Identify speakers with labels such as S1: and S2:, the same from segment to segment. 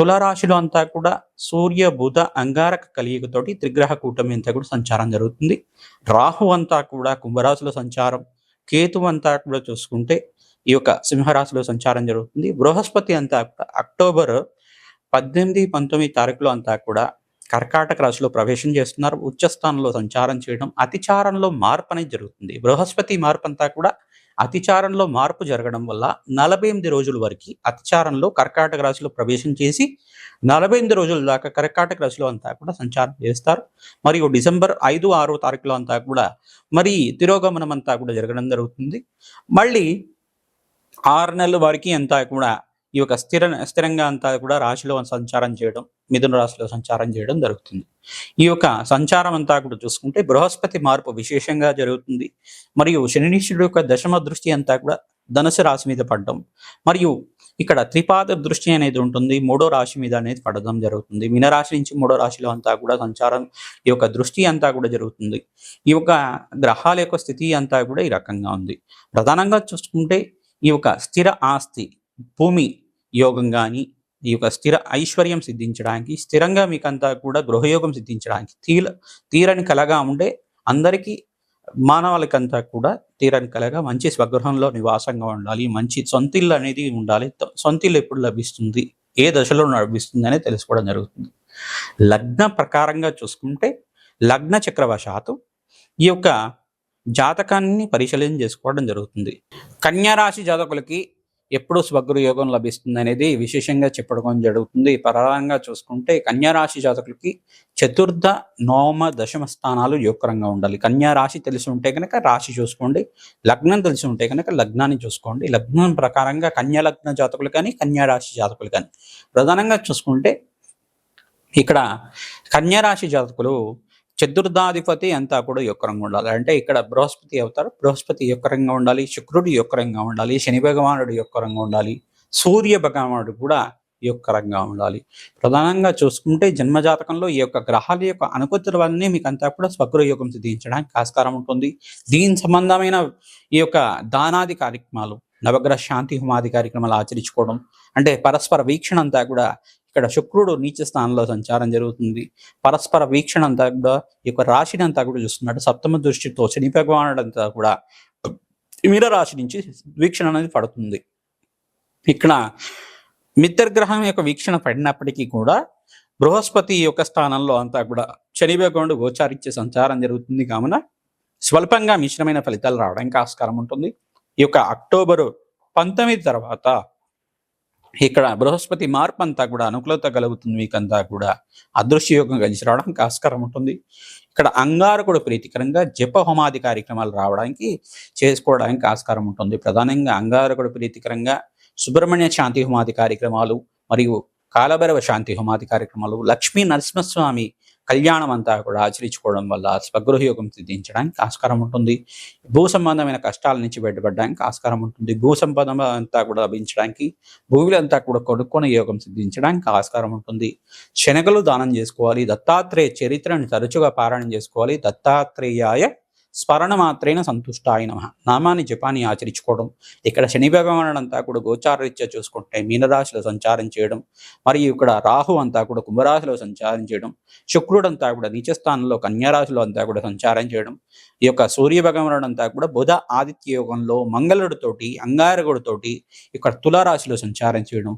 S1: తులారాశిలో అంతా కూడా సూర్య బుధ అంగారక కలియుగతోటి త్రిగ్రహ కూటమి అంతా కూడా సంచారం జరుగుతుంది. రాహు అంతా కూడా కుంభరాశిలో సంచారం. కేతు అంతా కూడా చూసుకుంటే ఈ యొక్క సింహరాశిలో సంచారం జరుగుతుంది. బృహస్పతి అంతా కూడా అక్టోబర్ పద్దెనిమిది పంతొమ్మిది తారీఖులో అంతా కూడా కర్కాటక రాశిలో ప్రవేశం చేస్తున్నారు. ఉచ్చస్థానంలో సంచారం చేయడం అతిచారంలో మార్పు అనేది జరుగుతుంది. బృహస్పతి మార్పు అంతా కూడా అతిచారంలో మార్పు జరగడం వల్ల నలభై ఎనిమిది రోజుల వరకు అతిచారంలో కర్కాటక రాశిలో ప్రవేశం చేసి నలభై ఎనిమిది రోజుల దాకా కర్కాటక రాశిలో అంతా కూడా సంచారం చేస్తారు. మరియు డిసెంబర్ ఐదు ఆరో తారీఖులో అంతా కూడా మరి తిరోగమనం అంతా కూడా జరగడం జరుగుతుంది. మళ్ళీ ఆరు నెలల వరకు అంతా కూడా ఈ యొక్క స్థిర స్థిరంగా అంతా కూడా రాశిలో సంచారం చేయడం మిథున రాశిలో సంచారం చేయడం జరుగుతుంది. ఈ యొక్క సంచారం అంతా కూడా చూసుకుంటే బృహస్పతి మార్పు విశేషంగా జరుగుతుంది. మరియు శనినీశ్వరుడు యొక్క దశమ దృష్టి అంతా కూడా ధనుసు రాశి మీద పడడం. మరియు ఇక్కడ త్రిపాద దృష్టి అనేది ఉంటుంది. మూడో రాశి మీద అనేది పడడం జరుగుతుంది. మీనరాశి నుంచి మూడో రాశిలో అంతా కూడా సంచారం ఈ యొక్క దృష్టి అంతా కూడా జరుగుతుంది. ఈ యొక్క గ్రహాల యొక్క స్థితి అంతా కూడా ఈ రకంగా ఉంది. ప్రధానంగా చూసుకుంటే ఈ యొక్క స్థిర ఆస్తి భూమి యోగం కానీ ఈ యొక్క స్థిర ఐశ్వర్యం సిద్ధించడానికి స్థిరంగా మీకంతా కూడా గృహయోగం సిద్ధించడానికి తీల తీరని కలగా ఉండే అందరికీ మానవాళికంతా కూడా తీరని కలగా మంచి స్వగృహంలో నివాసంగా ఉండాలి. మంచి సొంతిల్లు అనేది ఉండాలి. సొంతిల్లు ఎప్పుడు లభిస్తుంది? ఏ దశలో లభిస్తుంది అనేది తెలుసుకోవడం జరుగుతుంది. లగ్న ప్రకారంగా చూసుకుంటే లగ్న చక్రవశాత్తు ఈ యొక్క జాతకాన్ని పరిశీలన చేసుకోవడం జరుగుతుంది. కన్యారాశి జాతకులకి ఎప్పుడు స్వగృహ యోగం లభిస్తుంది అనేది విశేషంగా చెప్పడం జరుగుతుంది. పరంగా చూసుకుంటే కన్యారాశి జాతకులకి చతుర్థ నవమ దశమ స్థానాలు యోగకరంగా ఉండాలి. కన్యారాశి తెలిసి ఉంటే కనుక రాశి చూసుకోండి. లగ్నం తెలిసి ఉంటే కనుక లగ్నాన్ని చూసుకోండి. లగ్నం ప్రకారంగా కన్యా లగ్న జాతకులు కానీ కన్యారాశి జాతకులు కానీ. ప్రధానంగా చూసుకుంటే ఇక్కడ కన్యారాశి జాతకులు చతుర్థాధిపతి అంతా కూడా యొక్కరంగా ఉండాలి. అంటే ఇక్కడ బృహస్పతి అవుతారు బృహస్పతి యొక్కరంగా ఉండాలి శుక్రుడు యొక్కరంగా ఉండాలి శని భగవానుడు యొక్కరంగా ఉండాలి సూర్య భగవానుడు కూడా యొక్కరంగా ఉండాలి. ప్రధానంగా చూసుకుంటే జన్మజాతకంలో ఈ యొక్క గ్రహాల యొక్క అనుకూతుల వల్లనే మీకు అంతా కూడా స్వగృహయోగం సిద్ధించడానికి ఆస్కారం ఉంటుంది. దీని సంబంధమైన ఈ యొక్క దానాది కార్యక్రమాలు నవగ్రహ శాంతి హోమాది కార్యక్రమాలు ఆచరించుకోవడం అంటే పరస్పర వీక్షణ అంతా కూడా ఇక్కడ శుక్రుడు నీచ స్థానంలో సంచారం జరుగుతుంది. పరస్పర వీక్షణ అంతా కూడా ఈ యొక్క రాశిని అంతా కూడా చూస్తున్నాడు. సప్తమ దృష్టితో శని భగవానుడు అంతా కూడా మీర రాశి నుంచి వీక్షణ అనేది పడుతుంది. ఇక్కడ మిత్రగ్రహం యొక్క వీక్షణ పడినప్పటికీ కూడా బృహస్పతి యొక్క స్థానంలో అంతా కూడా శని భగవానుడు గోచారించే సంచారం జరుగుతుంది కావున స్వల్పంగా మిశ్రమైన ఫలితాలు రావడానికి ఆస్కారం ఉంటుంది. ఈ యొక్క అక్టోబరు పంతొమ్మిది తర్వాత ఇక్కడ బృహస్పతి మార్పు అంతా కూడా అనుకూలత కలుగుతుంది మీకంతా కూడా. అదృశ్య యోగం కలిసి రావడానికి ఆస్కారం ఉంటుంది. ఇక్కడ అంగారకుడు ప్రీతికరంగా జప హోమాది కార్యక్రమాలు రావడానికి చేసుకోవడానికి ఆస్కారం ఉంటుంది. ప్రధానంగా అంగారకుడు ప్రీతికరంగా సుబ్రహ్మణ్య శాంతి హోమాది కార్యక్రమాలు మరియు కాలభైరవ శాంతి హోమాది కార్యక్రమాలు లక్ష్మీ నరసింహస్వామి కళ్యాణం అంతా కూడా ఆచరించుకోవడం వల్ల స్వగృహయోగం సిద్ధించడానికి ఆస్కారం ఉంటుంది. భూ సంబంధమైన కష్టాల నుంచి బయటపడడానికి ఆస్కారం ఉంటుంది. భూ సంపద అంతా కూడా లభించడానికి భూములంతా కూడా కొనుక్కొని యోగం సిద్ధించడానికి ఆస్కారం ఉంటుంది. శనగలు దానం చేసుకోవాలి దత్తాత్రేయ చరిత్రను తరచుగా పారాయణం చేసుకోవాలి. దత్తాత్రేయాయ స్మరణ మాత్రేన సంతుష్టాయ నమ. నామాన్ని జపాన్ని ఆచరించుకోవడం ఇక్కడ శని భగవానుడు అంతా కూడా గోచారరీత్యా చూసుకుంటే మీనరాశిలో సంచారం చేయడం మరియు ఇక్కడ రాహు అంతా కూడా కుంభరాశిలో సంచారం చేయడం శుక్రుడు అంతా కూడా నీచస్థానంలో కన్యారాశిలో అంతా కూడా సంచారం చేయడం ఈ యొక్క సూర్య భగవానుడు అంతా కూడా బుధ ఆదిత్య యోగంలో మంగళుడితోటి అంగారగుడితోటి ఇక్కడ తులారాశిలో సంచారం చేయడం.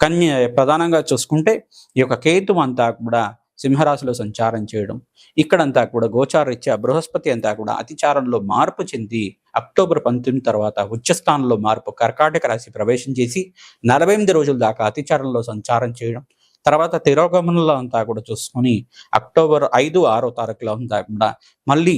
S1: కన్య ప్రధానంగా చూసుకుంటే ఈ యొక్క కేతు అంతా కూడా సింహరాశిలో సంచారం చేయడం. ఇక్కడంతా కూడా గోచారరీత్యా బృహస్పతి అంతా కూడా అతిచారంలో మార్పు చెంది అక్టోబర్ పంతొమ్మిది తర్వాత ఉచ్చస్థానంలో మార్పు కర్కాటక రాశి ప్రవేశం చేసి నలభై ఎనిమిది రోజుల దాకా అతిచారంలో సంచారం చేయడం. తర్వాత తిరోగమనంలో అంతా కూడా చూసుకొని అక్టోబర్ ఐదు ఆరో తారీఖులో అంతా కూడా మళ్ళీ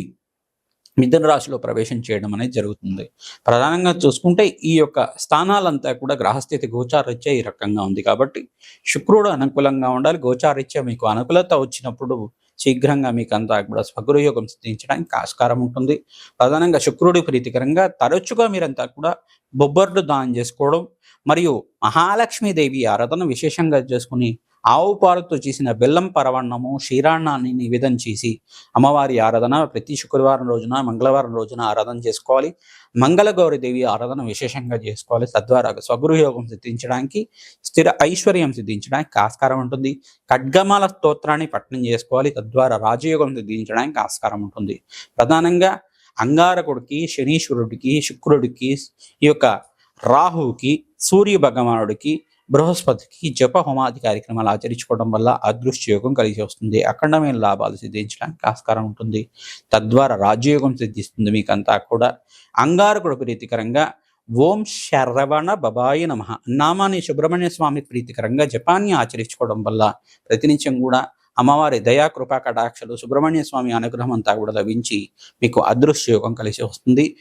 S1: మిథున రాశిలో ప్రవేశం చేయడం అనేది జరుగుతుంది. ప్రధానంగా చూసుకుంటే ఈ యొక్క స్థానాలంతా కూడా గ్రహస్థితి గోచారీత్యా ఈ రకంగా ఉంది కాబట్టి శుక్రుడు అనుకూలంగా ఉండాలి గోచారీత్యా మీకు అనుకూలత వచ్చినప్పుడు శీఘ్రంగా మీకు అంతా కూడా స్వగృహయోగం సిద్ధించడానికి ఆస్కారం ఉంటుంది. ప్రధానంగా శుక్రుడి ప్రీతికరంగా తరచుగా మీరంతా కూడా బొబ్బర్లు దానం చేసుకోవడం మరియు మహాలక్ష్మీదేవి ఆరాధన విశేషంగా చేసుకుని ఆవు పాలతో చేసిన బెల్లం పరవన్నము క్షీరాన్నాన్ని నివేదం చేసి అమ్మవారి ఆరాధన ప్రతి శుక్రవారం రోజున మంగళవారం రోజున ఆరాధన చేసుకోవాలి. మంగళగౌరి దేవి ఆరాధన విశేషంగా చేసుకోవాలి. తద్వారా స్వగృహయోగం సిద్ధించడానికి స్థిర ఐశ్వర్యం సిద్ధించడానికి ఆస్కారం ఉంటుంది. ఖడ్గమాల స్తోత్రాన్ని పఠనం చేసుకోవాలి. తద్వారా రాజయోగం సిద్ధించడానికి ఆస్కారం ఉంటుంది. ప్రధానంగా అంగారకుడికి శనీశ్వరుడికి శుక్రుడికి ఈ యొక్క రాహువుకి సూర్య భగవానుడికి బృహస్పతికి జప హోమాది కార్యక్రమాలు ఆచరించుకోవడం వల్ల అదృష్ట యోగం కలిసి వస్తుంది. అఖండమైన లాభాలు సిద్ధించడానికి ఆస్కారం ఉంటుంది. తద్వారా రాజ్యయోగం సిద్ధిస్తుంది మీకంతా కూడా. అంగారకుడు ప్రీతికరంగా ఓం శరవణ బబాయి నమ. నామాన్ని సుబ్రహ్మణ్య స్వామి ప్రీతికరంగా జపాన్ని ఆచరించుకోవడం వల్ల ప్రతినిత్యం కూడా అమ్మవారి దయా కృపా కటాక్షలు సుబ్రహ్మణ్య స్వామి అనుగ్రహం అంతా కూడా లభించి మీకు అదృశ్య యోగం కలిసి వస్తుంది.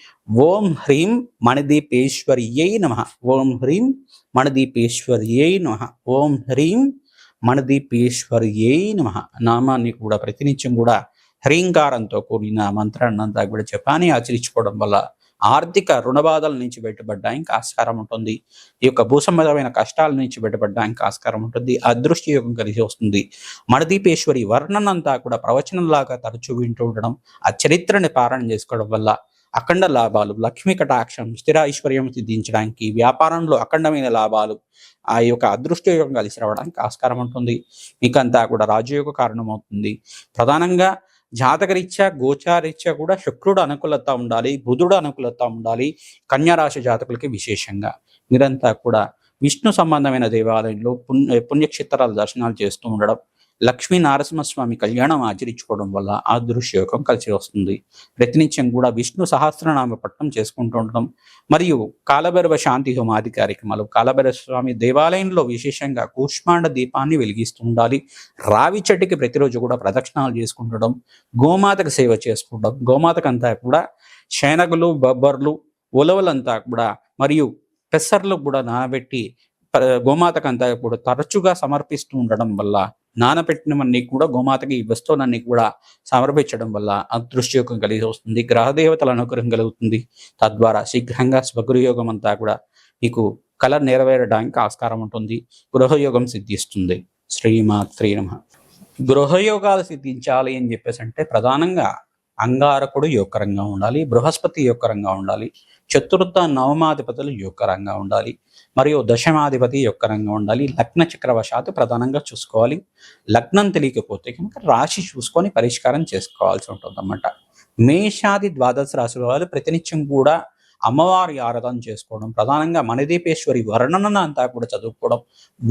S1: ఓం హ్రీం మణిదీపేశ్వర్యై నమ. ఓం హ్రీం మణిదీపేశ్వర్యై నమ. ఓం హ్రీం మణదీపేశ్వర్యై నమ. నామాన్ని కూడా ప్రతినిత్యం కూడా హ్రీంకారంతో కూడిన మంత్రాన్ని అంతా కూడా జపాన్ని ఆచరించుకోవడం వల్ల ఆర్థిక రుణబాధల నుంచి బయటపడడానికి ఆస్కారం ఉంటుంది. ఈ యొక్క భూసంబంధమైన కష్టాల నుంచి బయటపడడానికి ఆస్కారం ఉంటుంది. అదృష్టి యోగం కలిసి వస్తుంది. మణదీపేశ్వరి వర్ణనంతా కూడా ప్రవచనంలాగా తరచూ వింటూ ఉండడం ఆ చరిత్రని పారాయణ చేసుకోవడం వల్ల అఖండ లాభాలు లక్ష్మీ కటాక్షం స్థిర ఐశ్వర్యం సిద్ధించడానికి వ్యాపారంలో అఖండమైన లాభాలు ఆ యొక్క అదృష్ట యోగం కలిసి రావడానికి ఆస్కారం ఉంటుంది. మీకంతా కూడా రాజయోగ కారణమవుతుంది. ప్రధానంగా జాతకరీత్యా గోచారీత్యా కూడా శుక్రుడు అనుకూలత ఉండాలి బుధుడు అనుకూలత ఉండాలి కన్యారాశి జాతకులకి విశేషంగా. మీరంతా కూడా విష్ణు సంబంధమైన దేవాలయంలో పుణ్య పుణ్యక్షేత్రాల దర్శనాలు చేస్తూ ఉండడం లక్ష్మీ నారసింహస్వామి కళ్యాణం ఆచరించుకోవడం వల్ల ఆ దృశ్యయోగం కలిసి వస్తుంది. ప్రతినిత్యం కూడా విష్ణు సహస్రనామ పట్టణం చేసుకుంటూ ఉండడం మరియు కాలభైరవ శాంతి హోమాది కార్యక్రమాలు కాలభైరవ స్వామి దేవాలయంలో విశేషంగా కూష్మాండ దీపాన్ని వెలిగిస్తూ ఉండాలి. రావి చెట్టుకి ప్రతిరోజు కూడా ప్రదక్షిణాలు చేసుకుంటడం గోమాతకు సేవ చేసుకోవడం గోమాతకంతా కూడా శనగలు బొబ్బర్లు ఉలవలంతా కూడా మరియు పెసర్లు కూడా నానబెట్టి గోమాతకంతా కూడా తరచుగా సమర్పిస్తూ ఉండడం వల్ల నానపెట్టినవన్నీ కూడా గోమాతకి ఈ వస్తువులన్నీ కూడా సమర్పించడం వల్ల అదృష్టయోగం కలిగి వస్తుంది గ్రహదేవతల అనుగ్రహం కలుగుతుంది. తద్వారా శీఘ్రంగా స్వగృహయోగం అంతా కూడా మీకు కళ నెరవేరడానికి ఆస్కారం ఉంటుంది గృహయోగం సిద్ధిస్తుంది. శ్రీమాత్రి నమ. గృహయోగాలు సిద్ధించాలి అని చెప్పేసి అంటే ప్రధానంగా అంగారకుడు యోగకరంగా ఉండాలి బృహస్పతి యోగకరంగా ఉండాలి చతుర్థ నవమాధిపతులు యోగకరంగా ఉండాలి. మరియు దశమాధిపతి యొక్కరంగా ఉండాలి. లగ్న చక్రవశాత్తు ప్రధానంగా చూసుకోవాలి. లగ్నం తెలియకపోతే కనుక రాశి చూసుకొని పరిష్కారం చేసుకోవాల్సి ఉంటుంది అన్నమాట మేషాది ద్వాదశ రాశుల వాళ్ళు ప్రతినిత్యం కూడా అమ్మవారి ఆరాధన చేసుకోవడం ప్రధానంగా మణిదీపేశ్వరి వర్ణన అంతా కూడా చదువుకోవడం.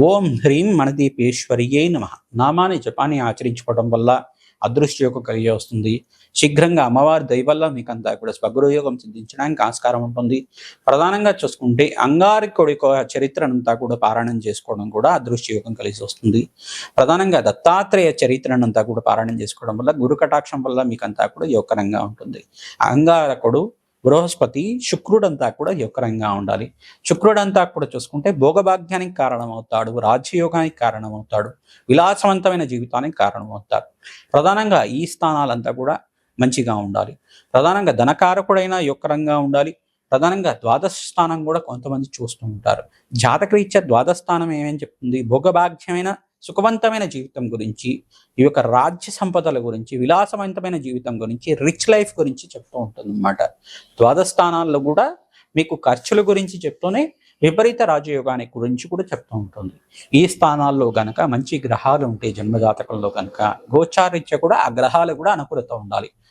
S1: ఓం హ్రీం మణిదీపేశ్వరియే నమ. నామాన్ని జపాన్ని ఆచరించుకోవడం వల్ల అదృష్టయోగం కలిగి వస్తుంది. శీఘ్రంగా అమ్మవారి దయ మీకు అంతా కూడా స్వగృహయోగం సిద్ధించడానికి ఆస్కారం ఉంటుంది. ప్రధానంగా చూసుకుంటే అంగారికుడి చరిత్రనంతా కూడా పారాయణం చేసుకోవడం కూడా అదృష్టయోగం కలిసి వస్తుంది. ప్రధానంగా దత్తాత్రేయ చరిత్రనంతా కూడా పారాయణం చేసుకోవడం వల్ల గురు కటాక్షం వల్ల మీకు అంతా కూడా యోగకరంగా ఉంటుంది. అంగారకుడు బృహస్పతి శుక్రుడంతా కూడా యోగకరంగా ఉండాలి. శుక్రుడంతా కూడా చూసుకుంటే భోగభాగ్యానికి కారణమవుతాడు రాజ్యయోగానికి కారణమవుతాడు విలాసవంతమైన జీవితానికి కారణమవుతాడు. ప్రధానంగా ఈ స్థానాలంతా కూడా మంచిగా ఉండాలి. ప్రధానంగా ధనకారకుడైన యొక్కరంగా ఉండాలి. ప్రధానంగా ద్వాదశ స్థానం కూడా కొంతమంది చూస్తూ ఉంటారు. జాతకరీత్యా ద్వాదశ స్థానం ఏమేమి చెప్తుంది? భోగభాగ్యమైన సుఖవంతమైన జీవితం గురించి ఈ యొక్క రాజ్య సంపదల గురించి విలాసవంతమైన జీవితం గురించి రిచ్ లైఫ్ గురించి చెప్తూ ఉంటుంది అనమాట ద్వాదశ స్థానాల్లో కూడా మీకు ఖర్చుల గురించి చెప్తూనే విపరీత రాజయోగానికి గురించి కూడా చెప్తూ ఉంటుంది. ఈ స్థానాల్లో గనక మంచి గ్రహాలు ఉంటే జన్మజాతకంలో గనక గోచారీత్య కూడా ఆ గ్రహాలు కూడా అనుకూలత ఉండాలి.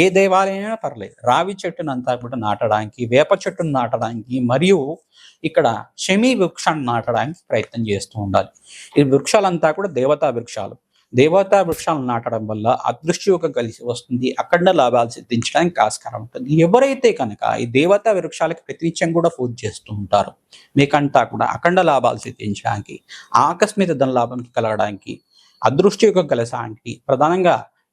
S1: ఏ దేవాలయమైనా పర్లేదు. రావి చెట్టును అంతా కూడా నాటడానికి వేప చెట్టును నాటడానికి మరియు ఇక్కడ శమి వృక్షాన్ని నాటడానికి ప్రయత్నం చేస్తూ ఉండాలి. ఈ వృక్షాలంతా కూడా దేవతా వృక్షాలు. దేవతా వృక్షాలను నాటడం వల్ల అదృష్టి యొక్క కలిసి వస్తుంది. అఖండ లాభాలు సిద్ధించడానికి ఆస్కారం ఉంటుంది. ఎవరైతే కనుక ఈ దేవతా వృక్షాలకి ప్రతినిత్యం కూడా పూజ చేస్తూ ఉంటారు మీకంతా కూడా అఖండ లాభాలు సిద్ధించడానికి ఆకస్మిక ధన లాభం కలగడానికి అదృష్టి యొక్క కలసానికి ప్రధానంగా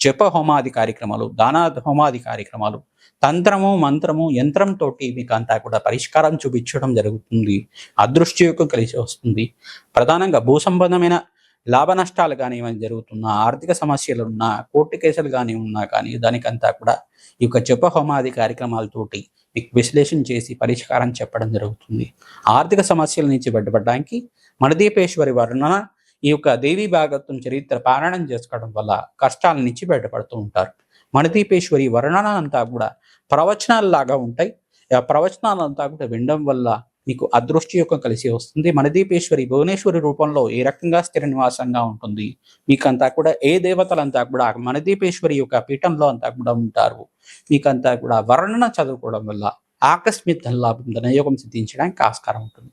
S1: జప హోమాది కార్యక్రమాలు దానా హోమాది కార్యక్రమాలు తంత్రము మంత్రము యంత్రంతో మీకు అంతా కూడా పరిష్కారం చూపించడం జరుగుతుంది. అదృష్టి యొక్క కలిసి వస్తుంది. ప్రధానంగా భూ సంబంధమైన లాభ నష్టాలు కానీ ఏమైనా జరుగుతున్నా ఆర్థిక సమస్యలు ఉన్నా కోర్టు కేసులు కానీ ఉన్నా కానీ దానికంతా కూడా ఈ యొక్క జప హోమాది కార్యక్రమాలతోటి మీకు విశ్లేషణ చేసి పరిష్కారం చెప్పడం జరుగుతుంది. ఆర్థిక సమస్యల నుంచి బయటపడడానికి మణదీపేశ్వరి వర్ణన ఈ యొక్క దేవీ భాగత్వం చరిత్ర పారాయణం చేసుకోవడం వల్ల కష్టాల నుంచి బయటపడుతూ ఉంటారు. మణిదీపేశ్వరి వర్ణన అంతా కూడా ప్రవచనాలలాగా ఉంటాయి. ఆ ప్రవచనాలంతా కూడా వినడం వల్ల మీకు అదృష్టి యొక్క కలిసి వస్తుంది. మణిదీపేశ్వరి భువనేశ్వరి రూపంలో ఏ రకంగా స్థిర నివాసంగా ఉంటుంది? మీకంతా కూడా ఏ దేవతలంతా కూడా మణిదీపేశ్వరి యొక్క పీఠంలో అంతా కూడా ఉంటారు. మీకంతా కూడా వర్ణన చదువుకోవడం వల్ల ఆకస్మిక ధనలాభం ధనయోగం సిద్ధించడానికి ఆస్కారం ఉంటుంది.